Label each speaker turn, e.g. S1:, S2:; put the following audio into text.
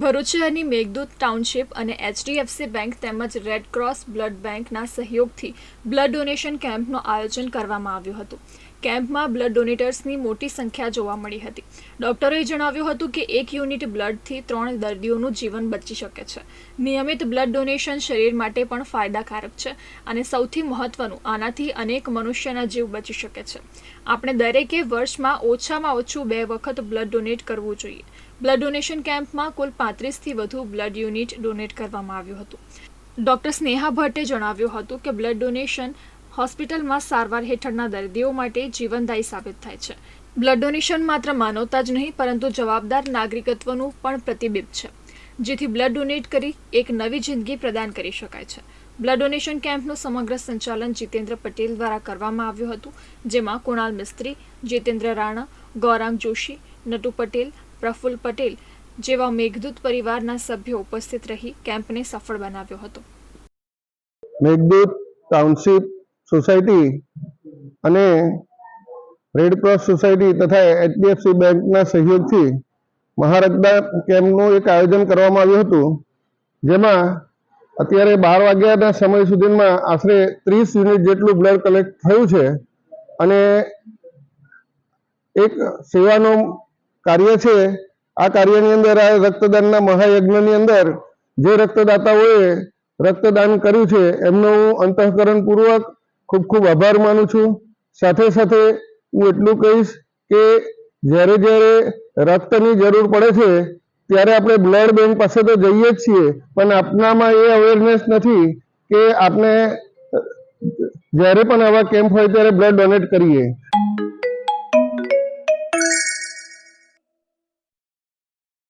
S1: ભરૂચ શહેરની મેઘદૂત ટાઉનશીપ અને HDFC bank તેમજ રેડ ક્રોસ બ્લડ બેંકના સહયોગથી બ્લડ ડોનેશન કેમ્પનું આયોજન કરવામાં આવ્યું હતું. કેમ્પમાં બ્લડ ડોનેટર્સની મોટી સંખ્યા જોવા મળી હતી. ડોક્ટરોએ જણાવ્યું હતું કે એક યુનિટ બ્લડથી ત્રણ દર્દીઓનું જીવન બચી શકે છે. નિયમિત બ્લડ ડોનેશન શરીર માટે પણ ફાયદાકારક છે અને સૌથી મહત્વનું, આનાથી અનેક મનુષ્યના જીવ બચી શકે છે. આપણે દરેકે વર્ષમાં ઓછામાં ઓછું બે વખત બ્લડ ડોનેટ કરવું જોઈએ. બ્લડ ડોનેશન કેમ્પમાં કુલ પાંત્રીસથી વધુ બ્લડ યુનિટ ડોનેટ કરવામાં આવ્યું હતું. ડૉક્ટર સ્નેહા ભટ્ટે જણાવ્યું હતું કે બ્લડ ડોનેશન હોસ્પિટલમાં સારવાર હેઠળના દર્દીઓ માટે જીવનદાયી સાબિત થાય છે. બ્લડ ડોનેશન માત્ર માનવતા જ નહીં, પરંતુ જવાબદાર નાગરિકત્વનું પણ પ્રતિબિંબ છે. જેથી બ્લડ ડોનેટ કરી એક નવી જિંદગી પ્રદાન કરી શકાય છે. બ્લડ ડોનેશન કેમ્પનું સમગ્ર સંચાલન જીતેન્દ્ર પટેલ દ્વારા કરવામાં આવ્યું હતું, જેમાં કુણાલ મિસ્ત્રી, જીતેન્દ્ર રાણા, ગૌરાંગ જોશી, નટુ પટેલ પ્રફુલ્લ પટેલ જેવા મેઘદૂત પરિવારના સભ્યો ઉપસ્થિત રહી કેમ્પને સફળ બનાવ્યો હતો.
S2: મેઘદૂત ટાઉનશીપ સોસાયટી અને રેડ ક્રોસ સોસાયટી તથા એચડીએફસી બેંકના સહયોગથી મહારક્તદાન કેમ્પનું એક આયોજન કરવામાં આવ્યું હતું, જેમાં અત્યારે બાર વાગ્યાના સમય સુધીમાં આશરે ત્રીસ યુનિટ જેટલું બ્લડ કલેક્ટ થયું છે અને એક સેવાનું કાર્ય છે, આ કાર્યની અંદર આ રક્તદાનના મહાયજ્ઞની અંદર જે રક્તદાતાઓએ રક્તદાન કર્યું છે, એમનું હું અંતઃકરણપૂર્વક ખૂબ ખૂબ આભાર માનું છું. સાથે સાથે હું એટલું કહીશ કે જ્યારે જ્યારે રક્તની જરૂર પડે છે, ત્યારે આપણે બ્લડ બેંક પાસે તો જઈએ જ છીએ, પણ આપનામાં એ અવેરનેસ નથી કે આપણે જ્યારે પણ આવા કેમ્પ હોય ત્યારે બ્લડ ડોનેટ કરીએ.